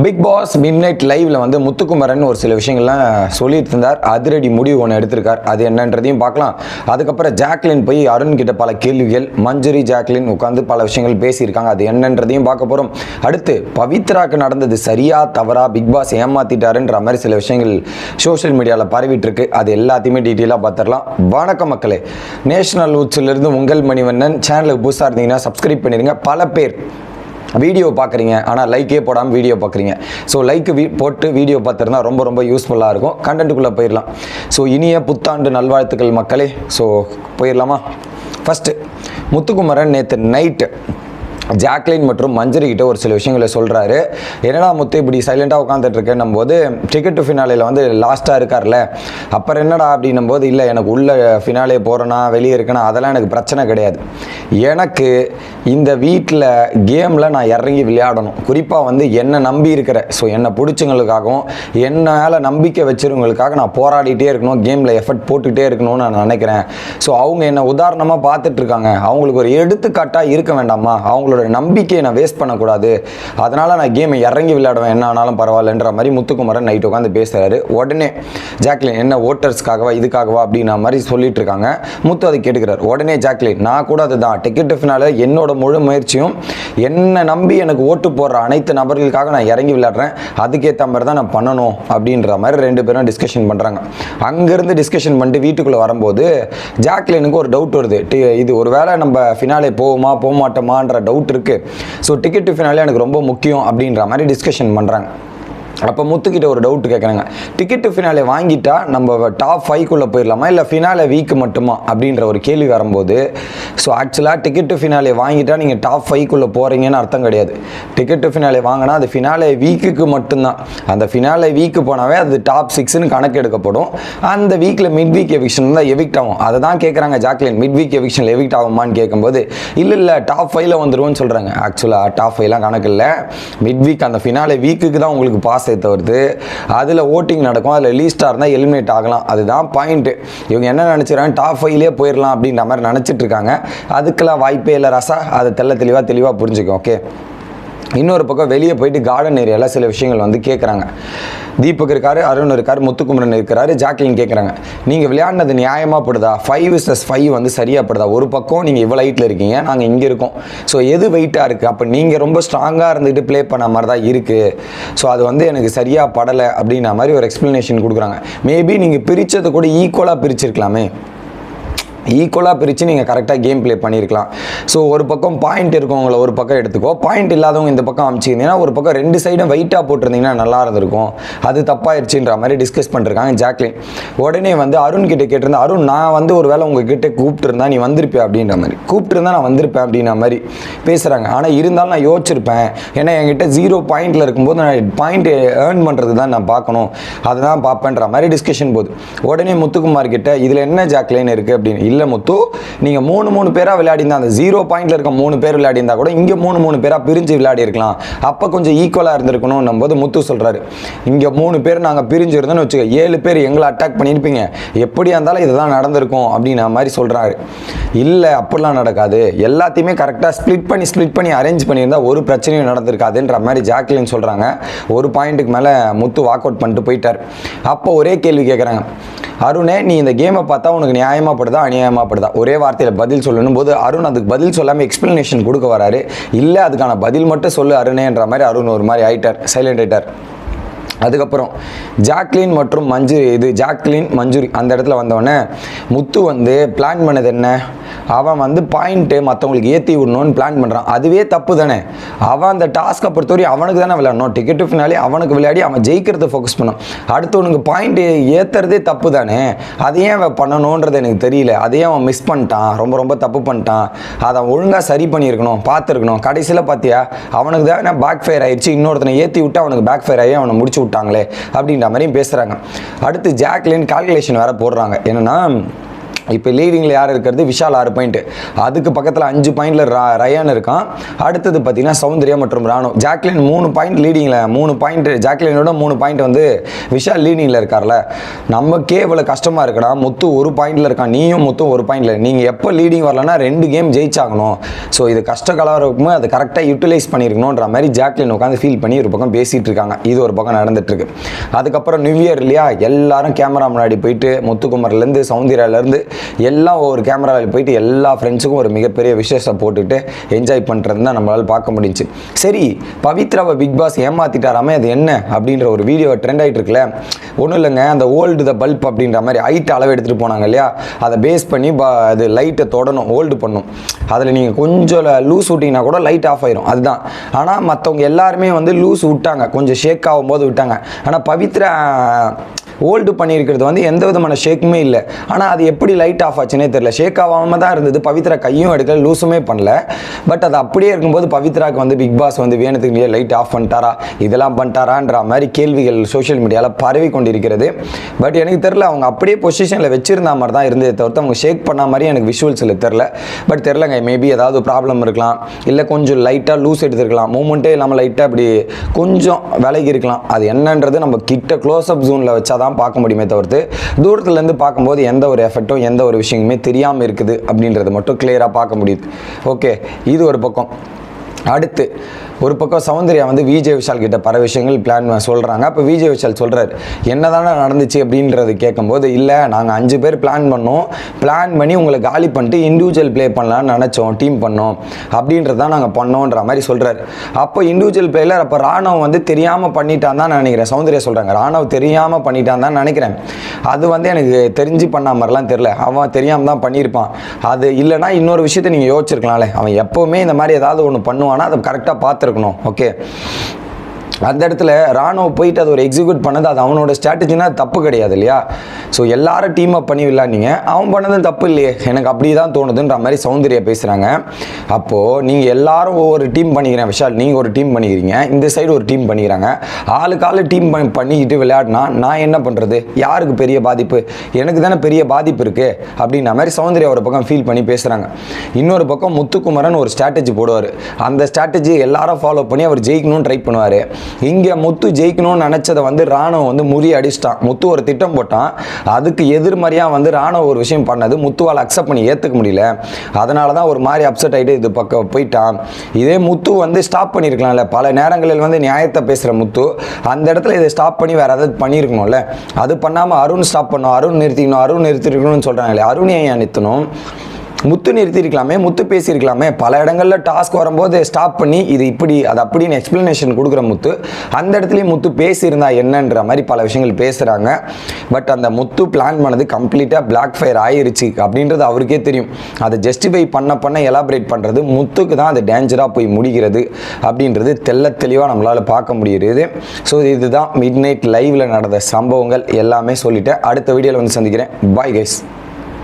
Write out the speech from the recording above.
Big pass mid night லைவ்ல வந்து முத்துக்குமரன் ஒரு சில விஷயங்கள்லாம் சொல்லிட்டு இருந்தார் அதிரடி முடிவு ஒன்று எடுத்திருக்கார். அது என்னன்றதையும் பார்க்கலாம். அதுக்கப்புறம் ஜாக்லின் போய் அருண் கிட்ட பல கேள்விகள் மஞ்சுரி ஜாக்லின் உட்காந்து பல விஷயங்கள் பேசியிருக்காங்க. அது என்னன்றதையும் பார்க்க போகிறோம் அடுத்து பவித்ராக்கு நடந்தது சரியா தவறா பிக் பாஸ் ஏமாத்திட்டாருன்ற மாதிரி சில விஷயங்கள் சோஷியல் மீடியாவில் பரவிட்டு இருக்கு அது எல்லாத்தையுமே டீட்டெயிலாக பார்த்துடலாம். வணக்கம் மக்களே. நேஷனல் இருந்து உங்கள் மணிவண்ணன். சேனலுக்கு புதுசாக இருந்தீங்கன்னா சப்ஸ்கிரைப் பண்ணிடுங்க. பல பேர் வீடியோ பார்க்குறீங்க ஆனால் லைக்கே போடாமல் வீடியோ பார்க்குறீங்க ஸோ லைக் வீ போட்டு வீடியோ பார்த்துருந்தா ரொம்ப ரொம்ப யூஸ்ஃபுல்லாக இருக்கும். கண்டென்ட்டுக்குள்ளே போயிடலாம் ஸோ இனிய புத்தாண்டு நல்வாழ்த்துக்கள் மக்களே. ஸோ போயிடலாமா ஃபஸ்ட்டு முத்துக்குமரன் நேற்று நைட்டு ஜாக்லின் மற்றும் மஞ்சரி கிட்ட ஒரு சில விஷயங்களை சொல்கிறாரு என்னடா முத்து இப்படி சைலண்ட்டாக உட்காந்துட்டு இருக்கேன் போது டிக்கெட் டு ஃபினாலேயில் வந்து லாஸ்ட்டாக இருக்கார்ல. அப்புறம் என்னடா அப்படின்னும் போது இல்லை எனக்கு உள்ள ஃபினாலே போகிறேன்னா வெளியே இருக்கேனா அதெல்லாம் எனக்கு பிரச்சனை கிடையாது. எனக்கு இந்த வீட்டில் கேமில் நான் இறங்கி விளையாடணும். குறிப்பாக வந்து என்னை நம்பி இருக்கிற ஸோ என்னை பிடிச்சவங்களுக்காகவும் என்னால் நம்பிக்கை வச்சிருவங்களுக்காக நான் போராடிட்டே இருக்கணும் கேமில் எஃபர்ட் போட்டுக்கிட்டே இருக்கணும்னு நான் நினைக்கிறேன். ஸோ அவங்க என்னை உதாரணமாக பார்த்துட்ருக்காங்க அவங்களுக்கு ஒரு எடுத்துக்காட்டாக இருக்க வேண்டாமா? அவங்களோட நம்பிக்கையை நான் வேஸ்ட் பண்ணக்கூடாது. அதனால் நான் கேமை இறங்கி விளையாடுவேன். என்ன ஆனாலும் பரவாயில்லன்ற மாதிரி முத்துக்குமரன் நைட் உட்காந்து பேசுகிறாரு உடனே ஜாக்லின் என்ன ஓட்டர்ஸ்க்காகவா இதுக்காகவா? அப்படின்ற மாதிரி சொல்லிட்டு இருக்காங்க. முத்து அதை கேட்டுக்கிறார். உடனே ஜாக்லின் நான் கூட அதுதான். டிக்கெட் டிஃபினால என்னோட முழு முயற்சியும் என்னை நம்பி எனக்கு ஓட்டு போடுற அனைத்து நபர்களுக்காக நான் இறங்கி விளையாடுறேன். அதுக்கேற்ற மாதிரி தான் நான் பண்ணணும். அப்படின்ற மாதிரி ரெண்டு பேரும் டிஸ்கஷன் பண்ணுறாங்க அங்கேருந்து டிஸ்கஷன் பண்ணிட்டு வீட்டுக்குள்ளே வரும்போது ஜாக்லினுக்கு ஒரு டவுட் வருது. டி- இது ஒரு வேளை நம்ம ஃபினாலே போகுமா போக மாட்டோமான்ற டவுட் இருக்குது ஸோ டிக்கெட் ஃபினாலே எனக்கு ரொம்ப முக்கியம் அப்படின்ற மாதிரி டிஸ்கஷன் பண்ணுறாங்க அப்போ முத்துக்கிட்ட ஒரு டவுட் கேட்குறாங்க டிக்கெட்டு ஃபினாலே வாங்கிட்டா நம்ம டாப் ஃபைவ்க்குள்ளே போயிடலாமா? இல்லை ஃபினாலே வீக் மட்டுமா? அப்படின்ற ஒரு கேள்வி வரும்போது ஸோ ஆக்சுவலாக டிக்கெட்டு ஃபினாலே வாங்கிட்டா நீங்கள் டாப் ஃபைவ்க்குள்ளே போகிறீங்கன்னு அர்த்தம் கிடையாது. டிக்கெட்டு ஃபினாலே வாங்கினா அது ஃபினாலே வீக்குக்கு மட்டும்தான். அந்த ஃபினாலே வீக்கு போனாவே அது டாப் சிக்ஸ்னு கணக்கு எடுக்கப்படும். அந்த வீக்கில் மிட் வீக் எவிக்ஷன் தான் எவிக்ட் ஆகும். அதை தான் கேட்குறாங்க ஜாக்லின். மிட் வீக் எவிக்ஷனில் எவிக்ட் ஆகுமான்னு கேட்கும்போது இல்லை இல்லை டாப் ஃபைவ்ல வந்துருவோம்னு சொல்கிறாங்க ஆக்சுவலாக டாப் ஃபைவ்லாம் கணக்கு இல்லை. மிட் வீக் அந்த ஃபினாலே வீக்குக்கு தான் உங்களுக்கு பாஸ் ஏற்ற தவிர்த்து அதில் ஓட்டிங் நடக்கும். அதில் லீஸ்டாக இருந்தால் எலிமினேட் ஆகலாம். அதுதான் பாயிண்ட்டு இவங்க என்ன நினச்சிடறாங்க டாப் ஃபைவ்லேயே போயிடலாம் அப்படின்ற மாதிரி நினச்சிட்டு இருக்காங்க. அதுக்கெல்லாம் வாய்ப்பே இல்லை ரசா. அதை தெள்ள தெளிவாக தெளிவாக புரிஞ்சுக்கும் ஓகே இன்னொரு பக்கம் வெளியே போயிட்டு கார்டன் ஏரியாவில் சில விஷயங்கள் வந்து கேட்குறாங்க தீபக் இருக்காரு அருண் இருக்கார் முத்துக்குமரன் இருக்கிறாரு ஜாக்லின் கேட்குறாங்க நீங்கள் விளையாடினது நியாயமாக படுதா? ஃபைவ் விசஸ் ஃபைவ் வந்து சரியாக படுதா? ஒரு பக்கம் நீங்கள் இவ்வளோ ஹைட்டில் இருக்கீங்க நாங்கள் இங்கே இருக்கோம். ஸோ எது வெயிட்டாக இருக்குது அப்போ நீங்கள் ரொம்ப ஸ்ட்ராங்காக இருந்துட்டு ப்ளே பண்ண மாதிரி தான் இருக்குது ஸோ அது வந்து எனக்கு சரியாக படலை அப்படின்ற மாதிரி ஒரு எக்ஸ்ப்ளனேஷன் கொடுக்குறாங்க. மேபி நீங்கள் பிரித்ததை கூட ஈக்குவலாக பிரிச்சிருக்கலாமே. ஈக்குவலாக பிரித்து நீங்கள் கரெக்டாக கேம் ப்ளே பண்ணியிருக்கலாம் ஸோ ஒரு பக்கம் பாயிண்ட் இருக்கவங்கள ஒரு பக்கம் எடுத்துக்கோ. பாயிண்ட் இல்லாதவங்க இந்த பக்கம் அமைச்சிருந்தீங்கன்னா ஒரு பக்கம் ரெண்டு சைடும் வெயிட்டாக போட்டிருந்தீங்கன்னா நல்லா இருந்திருக்கும். அது தப்பாயிருச்சுன்ற மாதிரி டிஸ்கஸ் பண்ணிருக்காங்க ஜாக்லின் உடனே வந்து அருண் கிட்டே கேட்டிருந்தேன் அருண் நான் வந்து ஒரு வேளை உங்ககிட்ட கூப்பிட்டுருந்தா நீ வந்திருப்பே அப்படின்ற மாதிரி. கூப்பிட்டுருந்தா நான் வந்திருப்பேன் அப்படின்ற மாதிரி பேசுகிறாங்க ஆனால் இருந்தாலும் நான் யோசிச்சிருப்பேன். ஏன்னா என்கிட்ட ஜீரோ பாயிண்டில் இருக்கும்போது நான் பாயிண்ட் ஏர்ன் பண்ணுறது தான் நான் பார்க்கணும். அதுதான் பார்ப்பேன்ற மாதிரி டிஸ்கஷன் போகுது. உடனே முத்துக்குமார் கிட்ட இதில் என்ன ஜாக்லைன் இருக்குது அப்படின்னு. இல்லை முத்து. நீங்கள் மூணு மூணு பேராக விளையாடிந்தா அந்த ஜீரோ பாயிண்ட்ல இருக்க மூணு பேர் விளையாடிருந்தா கூட இங்கே மூணு மூணு பேராக பிரிஞ்சு விளையாடி இருக்கலாம் அப்போ கொஞ்சம் ஈக்குவலாக இருந்திருக்கணும் போது முத்து சொல்கிறாரு இங்கே மூணு பேர் நாங்கள் பிரிஞ்சு இருந்தோம்னு வச்சுக்க ஏழு பேர் எங்களை அட்டாக் பண்ணியிருப்பீங்க. எப்படியா இருந்தாலும் இதுதான் நடந்திருக்கும் அப்படின்ற மாதிரி சொல்கிறாரு இல்லை அப்படிலாம் நடக்காது. எல்லாத்தையுமே கரெக்டாக ஸ்ப்ளிட் பண்ணி ஸ்ப்ளிட் பண்ணி அரேஞ்ச் பண்ணியிருந்தா ஒரு பிரச்சனையும் நடந்திருக்காதுன்ற மாதிரி ஜாக்லின் சொல்கிறாங்க ஒரு பாயிண்ட்டுக்கு மேலே முத்து வாக் அவுட் பண்ணிட்டு போயிட்டார். அப்போ ஒரே கேள்வி கேட்குறாங்க அருணே நீ இந்த கேமை பார்த்தா உனக்கு நியாயமாகப்படுதா படுதா படுதா? ஒரே வார்த்தையில் பதில் சொல்லணும் போது அருண் அதுக்கு பதில் சொல்லாமல் எக்ஸ்பிளனேஷன் கொடுக்க வராரு. இல்லை அதுக்கான பதில் மட்டும் சொல்லு அருணேன்ற மாதிரி அருண் ஒரு மாதிரி ஆயிட்டார் சைலண்ட் ஆயிட்டார். அதுக்கப்புறம் ஜாக்லின் மற்றும் மஞ்சு இது ஜாக்லின் மஞ்சுரி அந்த இடத்துல வந்தவொடனே முத்து வந்து பிளான் பண்ணது என்ன? அவன் வந்து பாயிண்ட்டு மற்றவங்களுக்கு ஏற்றி விடணும்னு பிளான் பண்ணுறான் அதுவே தப்பு தானே? அவன் அந்த டாஸ்க்கை பொறுத்தவரை அவனுக்கு தானே விளையாடணும். டிக்கெட்டு ஃபினாலே அவனுக்கு விளையாடி அவன் ஜெயிக்கிறத ஃபோக்கஸ் பண்ணும் அடுத்தவனுக்கு பாயிண்ட் ஏற்றுறதே தப்பு தானே? அதை ஏன் அவன் பண்ணணுன்றது எனக்கு தெரியல. அதையே அவன் மிஸ் பண்ணிட்டான். ரொம்ப ரொம்ப தப்பு பண்ணிட்டான். அதை அவன் ஒழுங்காக சரி பண்ணியிருக்கணும் பார்த்துருக்கணும். கடைசியில் பார்த்தியா அவனுக்கு தான் பேக் ஃபயர் ஆயிடுச்சு இன்னொருத்தனை ஏற்றி விட்டு அவனுக்கு பேக் ஃபயர் ஆகி அவனை முடிச்சு விட்டாங்களே அப்படின்ற மாதிரியும் பேசுகிறாங்க அடுத்து ஜாக்லின் கால்குலேஷன் வேறு போடுறாங்க. என்னன்னா இப்போ லீடிங்கில் யார் இருக்கிறது? விஷால் ஆறு பாயிண்ட் அதுக்கு பக்கத்தில் அஞ்சு பாயிண்டில் ரயான் இருக்கான். அடுத்தது பார்த்தீங்கன்னா சௌந்தர்யா மற்றும் ராணு. ஜாக்லின் மூணு பாயிண்ட் லீடிங்கில் மூணு பாயிண்ட் ஜாக்லினோட மூணு பாயிண்ட் வந்து விஷால் லீடிங்கில் இருக்கார்ல. நமக்கே இவ்வளோ கஷ்டமாக இருக்கடா. முத்து ஒரு பாயிண்டில் இருக்கான். நீயும் மொத்தம் ஒரு பாயிண்டில் நீங்கள் எப்போ லீடிங் வரலன்னா ரெண்டு கேம் ஜெயிச்சாகணும். ஸோ இது கஷ்டகாலம் இருக்கும்போது அதை கரெக்டாக யூட்டிலைஸ் பண்ணியிருக்கணுன்ற மாதிரி ஜாக்லின் உட்காந்து ஃபீல் பண்ணி ஒரு பக்கம் பேசிகிட்டு இருக்காங்க. இது ஒரு பக்கம் நடந்துட்டுருக்கு. அதுக்கப்புறம் நியூ இயர் இல்லையா எல்லாரும் கேமரா முன்னாடி போயிட்டு முத்துக்குமர்லேருந்து சௌந்தர்யாலேருந்து எல்லாம் ஒவ்வொரு கேமராவில் போயிட்டு எல்லா ஃப்ரெண்ட்ஸுக்கும் ஒரு மிகப்பெரிய விசேஷம் போட்டுட்டு என்ஜாய் பண்ணுறது தான் நம்மளால் பார்க்க முடிஞ்சுச்சு. சரி பவித்ராவை பிக் பாஸ் ஏமாத்திட்டாராமே அது என்ன அப்படின்ற ஒரு வீடியோ ட்ரெண்ட் ஆகிட்டு இருக்குல்ல? ஒன்றும் இல்லைங்க அந்த ஓல்டு த பல்ப் அப்படின்ற மாதிரி ஹைட் அளவு எடுத்துகிட்டு போனாங்க இல்லையா? அதை பேஸ் பண்ணி ப அது லைட்டை தொடணும் ஓல்டு பண்ணும். அதில் நீங்கள் கொஞ்சம் லூஸ் விட்டிங்கன்னா கூட லைட் ஆஃப் ஆயிரும் அதுதான். ஆனால் மற்றவங்க எல்லாருமே வந்து லூஸ் விட்டாங்க கொஞ்சம் ஷேக் ஆகும்போது விட்டாங்க. ஆனால் பவித்ரா ஓல்டு பண்ணியிருக்கிறது வந்து எந்த விதமான ஷேக்குமே இல்லை. ஆனால் அது எப்படி லைட் ஆஃப் ஆச்சுன்னே தெரியல. ஷேக் ஆகாமல் தான் இருந்தது. பவித்ரா கையும் எடுக்கல லூஸுமே பண்ணல. பட் அது அப்படியே இருக்கும்போது பவித்ராக்கு வந்து பிக் பாஸ் வந்து வேணுத்துக்கு லைட் ஆஃப் பண்ணிட்டாரா? இதெல்லாம் பண்ணிட்டாரான்ற மாதிரி கேள்விகள் சோஷியல் மீடியாவில் பரவி கொண்டிருக்கிறது. பட் எனக்கு தெரில அவங்க அப்படியே பொசிஷனில் வச்சிருந்த மாதிரி தான் இருந்ததை தவிர்த்து அவங்க ஷேக் பண்ண மாதிரி எனக்கு விஷுவல்ஸில் தெரில பட் தெரிலங்க மேபி ஏதாவது ப்ராப்ளம் இருக்கலாம். இல்லை கொஞ்சம் லைட்டாக லூஸ் எடுத்துருக்கலாம். மூமெண்ட்டே இல்லாமல் லைட்டாக அப்படி கொஞ்சம் விலகி இருக்கலாம். அது என்னன்றது நம்ம கிட்ட க்ளோஸ் அப் ஜோனில் வச்சா தான் பார்க்க முடியுமே தவிர்த்து தூரத்துலேருந்து பார்க்கும்போது எந்த ஒரு எஃபெக்ட்டும் எந்த ஒரு விஷயமுமே தெரியாமல் இருக்குது அப்படின்றது மட்டும் கிளியராக பார்க்க முடியுது. ஓகே இது ஒரு பக்கம். அடுத்து ஒரு பக்கம் சௌந்தர்யா வந்து விஜய் விஷால் கிட்ட பல விஷயங்கள் பிளான் சொல்கிறாங்க அப்போ விஜய் விஷால் சொல்கிறார் என்னதானே நடந்துச்சு? அப்படின்றது கேட்கும்போது இல்லை நாங்கள் அஞ்சு பேர் பிளான் பண்ணோம். பிளான் பண்ணி உங்களை காலி பண்ணிட்டு இண்டிவிஜுவல் ப்ளே பண்ணலான்னு நினச்சோம். டீம் பண்ணோம். அப்படின்றது தான் நாங்கள் பண்ணோன்ற மாதிரி சொல்கிறாரு அப்போ இண்டிவிஜுவல் பிளேயில் அப்போ ராணவ் வந்து தெரியாமல் பண்ணிட்டான் தான் நான் நினைக்கிறேன். சௌந்தர்யா சொல்கிறாங்க ராணவ் தெரியாமல் பண்ணிட்டான் தான் நினைக்கிறேன். அது வந்து எனக்கு தெரிஞ்சு பண்ண மாதிரிலாம் தெரில அவன் தெரியாமல் தான் பண்ணியிருப்பான். அது இல்லைனா இன்னொரு விஷயத்தை நீங்கள் யோசிச்சிருக்கலாம்ல. அவன் எப்போவுமே இந்த மாதிரி ஏதாவது ஒன்று பண்ணுவானா? அதை கரெக்டாக பார்த்துருக்கணும். ஓகே அந்த இடத்துல ராணுவ போயிட்டு அதை ஒரு எக்ஸிக்யூட் பண்ணது அது அவனோட ஸ்ட்ராட்டஜினா தப்பு கிடையாது இல்லையா? ஸோ எல்லாரும் டீம் அப் பண்ணி விளாண்டிங்க அவன் பண்ணதும் தப்பு இல்லையே. எனக்கு அப்படி தான் தோணுதுன்ற மாதிரி சௌந்தர்யா பேசுகிறாங்க அப்போது நீங்கள் எல்லாரும் ஒவ்வொரு டீம் பண்ணிக்கிறேன் விஷால் நீங்கள் ஒரு டீம் பண்ணிக்கிறீங்க. இந்த சைடு ஒரு டீம் பண்ணிக்கிறாங்க. ஆளுக்கு ஆள் டீம் பண்ணிக்கிட்டு விளையாடினா நான் என்ன பண்ணுறது யாருக்கு பெரிய பாதிப்பு? எனக்கு தானே பெரிய பாதிப்பு இருக்குது அப்படின்ற மாதிரி சௌந்தர்யா ஒரு பக்கம் ஃபீல் பண்ணி பேசுகிறாங்க இன்னொரு பக்கம் முத்துக்குமரன் ஒரு ஸ்ட்ராட்டஜி போடுவார். அந்த ஸ்ட்ராட்டஜி எல்லாரும் ஃபாலோ பண்ணி அவர் ஜெயிக்கணும்னு ட்ரை பண்ணுவார். இங்கே முத்து ஜெயிக்கணும்னு நினச்சதை வந்து ராணுவம் வந்து முறி அடிச்சிட்டான். முத்து ஒரு திட்டம் போட்டான். அதுக்கு எதிர்மறையாக வந்து ராணுவ ஒரு விஷயம் பண்ணது. முத்துவால் அக்செப்ட் பண்ணி ஏற்றுக்க முடியல. அதனால தான் ஒரு மாதிரி அப்செட் ஆகிட்டு இது பக்கம் போயிட்டான். இதே முத்து வந்து ஸ்டாப் பண்ணியிருக்கலாம்ல பல நேரங்களில் வந்து நியாயத்தை பேசுகிற முத்து அந்த இடத்துல இதை ஸ்டாப் பண்ணி வேறு ஏதாவது பண்ணியிருக்கணும்ல அது பண்ணாமல் அருண் ஸ்டாப் பண்ணணும் அருண் நிறுத்திக்கணும். அருண் நிறுத்திருக்கணும்னு சொல்கிறாங்களே அருண் நிறுத்தணும்? முத்து நிறுத்தியிருக்கலாமே முத்து பேசியிருக்கலாமே. பல இடங்களில் டாஸ்க் வரும்போது ஸ்டாப் பண்ணி இது இப்படி அது அப்படின்னு எக்ஸ்ப்ளனேஷன் கொடுக்குற முத்து அந்த இடத்துலையும் முத்து பேசியிருந்தா என்னன்ற மாதிரி பல விஷயங்கள் பேசுகிறாங்க பட் அந்த முத்து பிளான் பண்ணது கம்ப்ளீட்டாக பிளாக் ஃபயர் ஆயிருச்சு அப்படின்றது அவருக்கே தெரியும். அதை ஜஸ்டிஃபை பண்ண பண்ண எலாபரேட் பண்ணுறது முத்துக்கு தான் அது டேஞ்சராக போய் முடிகிறது அப்படின்றது தெள்ள தெளிவாக நம்மளால் பார்க்க முடியுது ஸோ இதுதான் மிட் நைட் லைவில் நடந்த சம்பவங்கள். எல்லாமே சொல்லிவிட்டேன் அடுத்த வீடியோவில் வந்து சந்திக்கிறேன். Bye guys